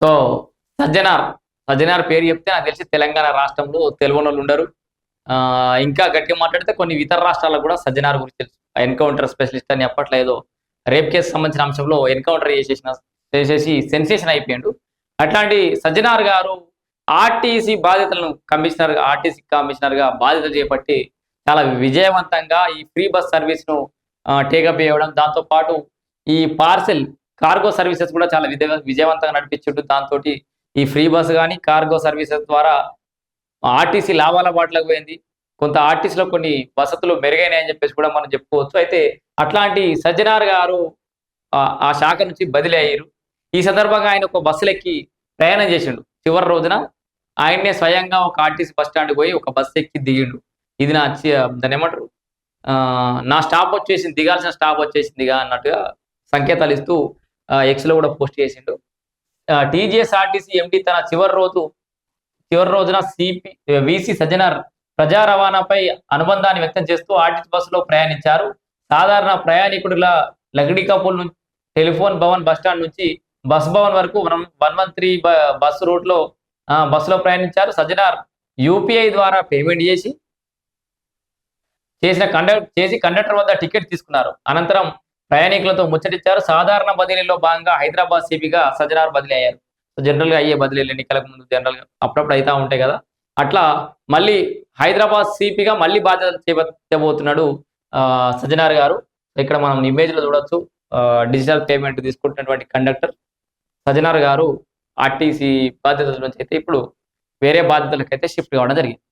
So Sajjanar Sajjanar పేరు చెప్తే నాకు తెలిసి తెలంగాణ రాష్ట్రంలో తెలుగునోళ్ళు ఉండరు. ఆ, ఇంకా గట్టిగా మాట్లాడితే కొన్ని ఇతర రాష్ట్రాలకు కూడా సజ్జనార్ గురించి తెలుసు. ఎన్కౌంటర్ స్పెషలిస్ట్ అని అప్పట్లో ఏదో రేప్ కేసు సంబంధించిన అంశంలో ఎన్కౌంటర్ చేసేసిన చేసేసి సెన్సేషన్ అయిపోయాడు. అట్లాంటి సజ్జనార్ గారు ఆర్టీసీ బాధ్యతలను కమిషనర్ ఆర్టీసీ కమిషనర్గా బాధ్యతలు చేపట్టి చాలా విజయవంతంగా ఈ ఫ్రీ బస్ సర్వీస్ను టేకప్ చేయడం దాంతో పాటు ఈ పార్సెల్ కార్గో సర్వీసెస్ కూడా చాలా విజయ విజయవంతంగా నడిపించుంటూ దాంతో ఈ ఫ్రీ బస్ కానీ కార్గో సర్వీసెస్ ద్వారా ఆర్టీసీ లాభాల బాటలకు పోయింది. కొంత ఆర్టీసీలో కొన్ని వసతులు మెరుగైనాయని చెప్పేసి కూడా మనం చెప్పుకోవచ్చు. అయితే అట్లాంటి సజ్జనార్ గారు ఆ- ఆ శాఖ నుంచి బదిలీ అయ్యారు. ఈ సందర్భంగా ఆయన ఒక బస్సులు ఎక్కి ప్రయాణం చేసిండు. చివరి రోజున ఆయన్నే స్వయంగా ఒక ఆర్టీసీ బస్ స్టాండ్ పోయి ఒక బస్సు ఎక్కి దిగిండు. ఇది నా దాని ఏమంటారు? ఆ, నా స్టాప్ వచ్చేసింది దిగాల్సిన స్టాప్ వచ్చేసిందిగా అన్నట్టుగా సంకేతాలు ఇస్తూ ఎక్స్లో కూడా పోస్ట్ చేసిండు. టీజీఎస్ ఆర్టీసీ ఎండి తన చివరి రోజు చివరి రోజున సిపి విసి సజ్జన ప్రజా రవాణాపై అనుబంధాన్ని వ్యక్తం చేస్తూ ఆర్టీసీ బస్సులో ప్రయాణించారు. సాధారణ ప్రయాణికుడుల లగడి కపుల్ నుంచి టెలిఫోన్ భవన్ బస్ స్టాండ్ నుంచి బస్ భవన్ వరకు one one one three bus రూట్లో బస్సులో ప్రయాణించారు. సజ్జనార్ యూపీఐ ద్వారా పేమెంట్ చేసి చేసిన కండక్ట్ చేసి కండక్టర్ వద్ద టికెట్ తీసుకున్నారు. అనంతరం ప్రయాణికులతో ముచ్చటించారు సాధారణ బదిలీలో భాగంగా హైదరాబాద్ సిపిగా సజ్జనార్ బదిలీ అయ్యారు. జనరల్గా అయ్యే బదిలీలు ఎన్నికలకు ముందు జనరల్గా అప్పుడప్పుడు అవుతా ఉంటాయి కదా. అట్లా మళ్ళీ హైదరాబాద్ సిపిగా మళ్ళీ బాధ్యత చేపట్టబోతున్నాడు ఆ, సజ్జనార్ గారు. ఇక్కడ మనం ఇమేజ్లో చూడొచ్చు డిజిటల్ పేమెంట్ తీసుకుంటున్నటువంటి కండక్టర్ సజ్జనార్ గారు ఆర్టీసీ బాధ్యతల నుంచి అయితే ఇప్పుడు వేరే బాధ్యతలకైతే షిఫ్ట్ కావడం జరిగింది.